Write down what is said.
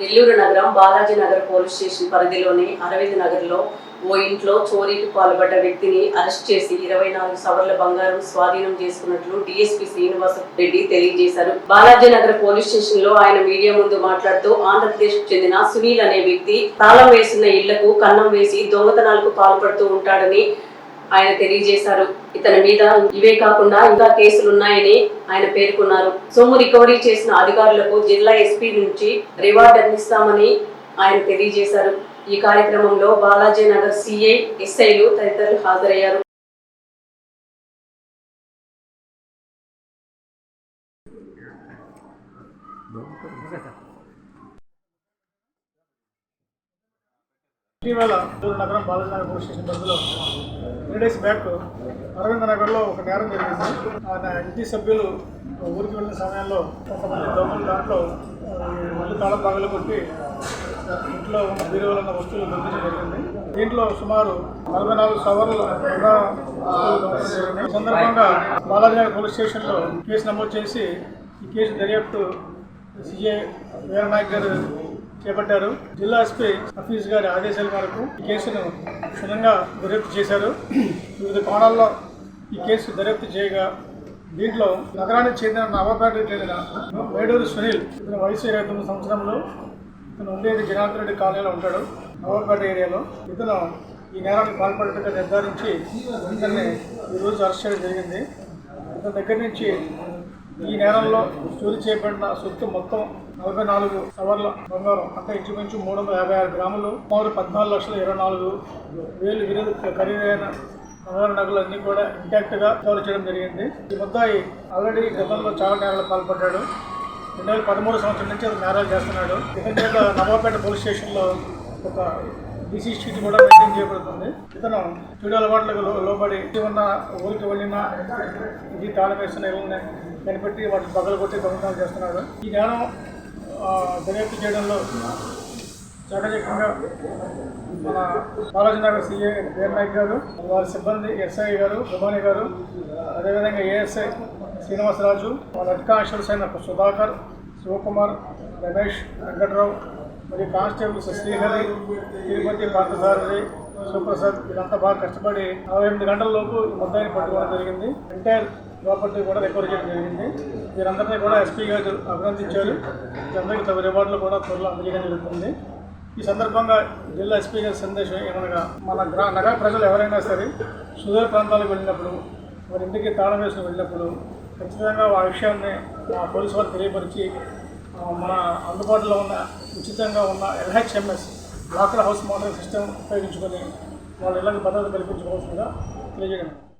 నెల్లూరు నగరం Balaji Nagar police station పరిధిలోని అరవింద్ నగర్లో ఓ ఇంట్లో చోరీకి పాల్పడ్డ వ్యక్తిని అరెస్ట్ చేసి ఇరవై నాలుగు సవర్ల బంగారం స్వాధీనం చేసుకున్నట్లు డిఎస్పి శ్రీనివాస రెడ్డి తెలియజేశారు. బాలాజీ నగర్ పోలీస్ స్టేషన్లో ఆయన మీడియా ముందు మాట్లాడుతూ ఆంధ్రప్రదేశ్కు చెందిన సునీల్ అనే వ్యక్తి తాళం వేసిన ఇళ్ళకు కన్నం వేసి దొంగతనాలకు పాల్పడుతూ ఉంటాడని ఆయన తెలియజేశారు. ఇతని మీద ఇవే కాకుండా ఇంకా కేసులు ఉన్నాయని ఆయన పేర్కొన్నారు. సొమ్ము రికవరీ చేసిన అధికారులకు జిల్లా ఎస్పీ నుంచి రివార్డ్ అందిస్తామని ఆయన తెలియజేశారు. ఈ కార్యక్రమంలో బాలాజీ నగర్ సిఐ ఎస్ఐలు తదితరులు హాజరయ్యారు. ఇటీవల నగరం బాలాజీనగర్ పోలీస్ స్టేషన్ పరిధిలో త్రీ డేస్ బ్యాక్ అరవింద నగర్లో ఒక నేరం జరిగింది. ఆయన ఇంటి సభ్యులు ఊరికి వెళ్ళిన సమయంలో కొంతమంది దొంగలు దాంట్లో మళ్ళీ తాళం పగలు కొట్టి ఇంట్లో ఉన్న బీరువాలో ఉన్న వస్తువులు దొంగిలించడం జరిగింది. దీంట్లో సుమారు నలభై నాలుగు సవర్లు ఈ సందర్భంగా బాలాజీనగర్ పోలీస్ స్టేషన్లో కేసు నమోదు చేసి ఈ కేసు దర్యాప్తు సిఐ వీరనాయక్ గారు చేపట్టారు. జిల్లా ఎస్పీ హఫీజ్ గారి ఆదేశాల మేరకు ఈ కేసును క్షుణ్ణంగా దర్యాప్తు చేశారు. వివిధ కోణాల్లో ఈ కేసు దర్యాప్తు చేయగా దీంట్లో నగరానికి చెందిన నవాపేటకు చెందిన మేడూరు సునీల్ ఇతని వయసు ఇరవై తొమ్మిది సంవత్సరంలో ఇతను ఉండేది జనార్దన్ రెడ్డి కాలనీలో ఉంటాడు నవాపేట ఏరియాలో. ఇతను ఈ నేరానికి పాల్పడినట్టుగా నిర్ధారించి ఇతన్ని ఈరోజు అరెస్ట్ చేయడం జరిగింది. ఇతని దగ్గర నుంచి ఈ నేరంలో చోరీ చేయబడిన సొత్తు మొత్తం నలభై నాలుగు సవర్ల బంగారం అంటే ఇంచుమించు మూడు వందల యాభై ఆరు గ్రాములు సుమారు పద్నాలుగు లక్షల ఇరవై నాలుగు వేలు విరుదు ఖరీదైన బంగారు నగలు అన్ని కూడా ఇంటాక్ట్గా కవర్ చేయడం జరిగింది. ఈ ముద్దాయి ఆల్రెడీ గతంలో చాలా నేరాలు పాల్పడ్డాడు. రెండు వేల పదమూడు సంవత్సరం నుంచి అతను నేరాలు చేస్తున్నాడు. ఇతని మీద నవాపేట పోలీస్ స్టేషన్లో ఒక బీసీ షీట్ కూడా మెయింటైన్ చేయబడుతుంది. ఇతను చెడు అలవాట్లకు లో- లోబడి ఉన్న ఊరికి వెళ్ళిన ఇది తాళం వేస్తున్న ఇళ్ళని కనిపెట్టి వాటిని పగలు కొట్టి దొంగతనాలు చేస్తున్నాడు. ఈ నేరం దర్యాప్తు చేయడంలో చాకచక్యంగా మన బాలాజీనగర్ సిఏ వీరనాయక్ గారు వారి సిబ్బంది ఎస్ఐ గారు భవానీ గారు అదేవిధంగా ఏఎస్ఐ శ్రీనివాసరాజు వాళ్ళ హెడ్ సైన అయిన సుధాకర్ శివకుమార్ రమేష్ వెంకట్రావు మరి కానిస్టేబుల్ శ్రీహరి తిరుపతి పార్థసారథి సుప్రసాద్ వీళ్ళంతా బాగా కష్టపడి నలభై ఎనిమిది గంటల లోపు మొత్తాన్ని పట్టుకోవడం జరిగింది. ఎంటైర్ ప్రాపర్టీ కూడా రికవర్ చేయడం జరిగింది. వీరందరినీ కూడా ఎస్పీ గారు అభినందించారు. అందరికీ తమ రివార్డులు కూడా త్వరలో అందజేయడం జరుగుతుంది. ఈ సందర్భంగా జిల్లా ఎస్పీ గారి సందేశం ఏమనగా మన గ్రా నగర ప్రజలు ఎవరైనా సరే సుదూర ప్రాంతాలకు వెళ్ళినప్పుడు వారి ఇంటికి తాళం వేసుకుని వెళ్ళినప్పుడు ఖచ్చితంగా ఆ విషయాన్ని పోలీసు వారు తెలియపరిచి మన అందుబాటులో ఉన్న ఉచితంగా ఉన్న LHMS locked house model system ఉపయోగించుకొని వాళ్ళ ఇళ్ళకి భద్రత కల్పించుకోవాల్సిందిగా తెలియజేయడం